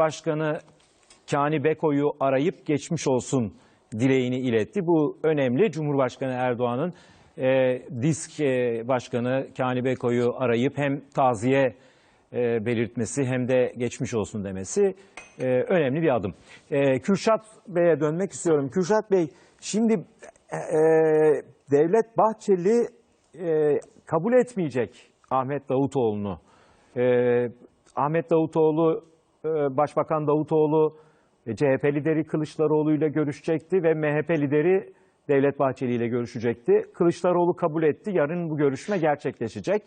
Başbakanı Kani Beko'yu arayıp geçmiş olsun dileğini iletti. Bu önemli. Cumhurbaşkanı Erdoğan'ın e, disk e, başkanı Kani Beko'yu arayıp hem taziye e, belirtmesi hem de geçmiş olsun demesi e, önemli bir adım. E, Kürşat Bey'e dönmek istiyorum. Kürşat Bey şimdi e, Devlet Bahçeli e, kabul etmeyecek Ahmet Davutoğlu'nu. E, Ahmet Davutoğlu, e, Başbakan Davutoğlu e, CHP lideri Kılıçdaroğlu ile görüşecekti ve MHP lideri Devlet Bahçeli ile görüşecekti. Kılıçdaroğlu kabul etti. Yarın bu görüşme gerçekleşecek.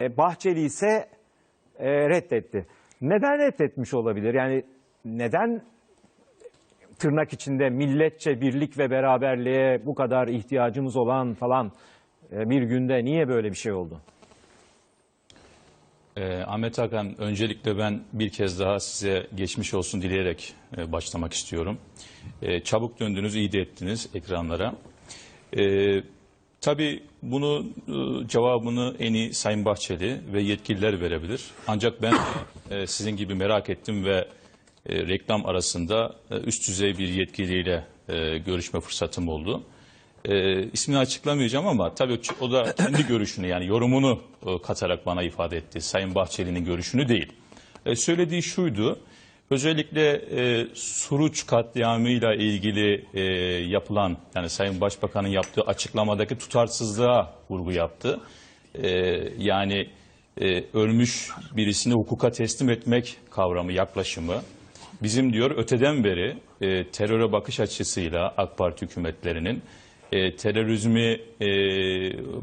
E, Bahçeli ise e, reddetti. Neden reddetmiş olabilir? Yani neden tırnak içinde milletçe birlik ve beraberliğe bu kadar ihtiyacımız olan falan bir günde niye böyle bir şey oldu? Ee, Ahmet Hakan, öncelikle ben bir kez daha size geçmiş olsun dileyerek e, başlamak istiyorum. E, çabuk döndünüz, iyi de ettiniz ekranlara. E, tabii bunu e, cevabını en iyi Sayın Bahçeli ve yetkililer verebilir. Ancak ben e, sizin gibi merak ettim ve e, reklam arasında e, üst düzey bir yetkiliyle e, görüşme fırsatım oldu. E, ismini açıklamayacağım ama tabii o da kendi görüşünü yani yorumunu e, katarak bana ifade etti. Sayın Bahçeli'nin görüşünü değil. E, söylediği şuydu. Özellikle e, Suruç katliamıyla ilgili e, yapılan yani Sayın Başbakan'ın yaptığı açıklamadaki tutarsızlığa vurgu yaptı. E, yani e, ölmüş birisini hukuka teslim etmek kavramı, yaklaşımı bizim diyor öteden beri e, teröre bakış açısıyla AK Parti hükümetlerinin e, terörizmi e,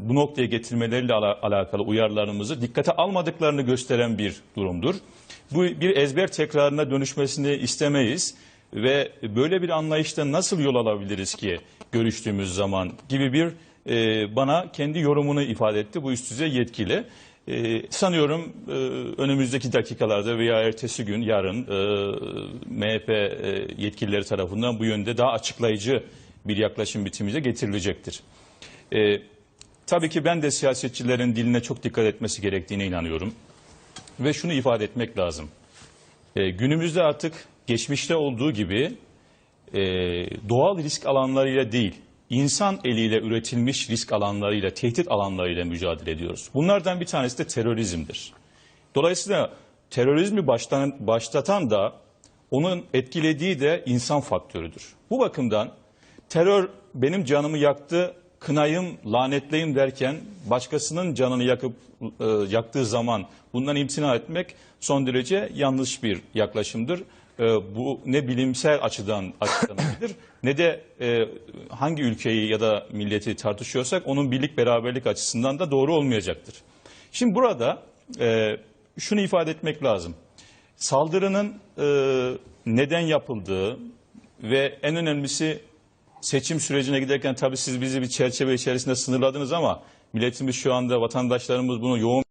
bu noktaya getirmeleriyle ala- alakalı uyarılarımızı dikkate almadıklarını gösteren bir durumdur. Bu bir ezber tekrarına dönüşmesini istemeyiz ve böyle bir anlayışta nasıl yol alabiliriz ki görüştüğümüz zaman gibi bir e, bana kendi yorumunu ifade etti bu üst düzey yetkili. E, sanıyorum e, önümüzdeki dakikalarda veya ertesi gün yarın e, MHP e, yetkilileri tarafından bu yönde daha açıklayıcı bir yaklaşım biçimimize getirilecektir. E, tabii ki ben de siyasetçilerin diline çok dikkat etmesi gerektiğine inanıyorum. Ve şunu ifade etmek lazım. E, günümüzde artık geçmişte olduğu gibi e, doğal risk alanlarıyla değil, insan eliyle üretilmiş risk alanlarıyla, tehdit alanlarıyla mücadele ediyoruz. Bunlardan bir tanesi de terörizmdir. Dolayısıyla terörizmi baştan, başlatan da onun etkilediği de insan faktörüdür. Bu bakımdan terör benim canımı yaktı, kınayım, lanetleyim derken başkasının canını yakıp e, yaktığı zaman bundan imtina etmek son derece yanlış bir yaklaşımdır. E, bu ne bilimsel açıdan açıklanabilir ne de e, hangi ülkeyi ya da milleti tartışıyorsak onun birlik beraberlik açısından da doğru olmayacaktır. Şimdi burada e, şunu ifade etmek lazım. Saldırının e, neden yapıldığı ve en önemlisi seçim sürecine giderken tabii siz bizi bir çerçeve içerisinde sınırladınız ama milletimiz şu anda vatandaşlarımız bunu yoğun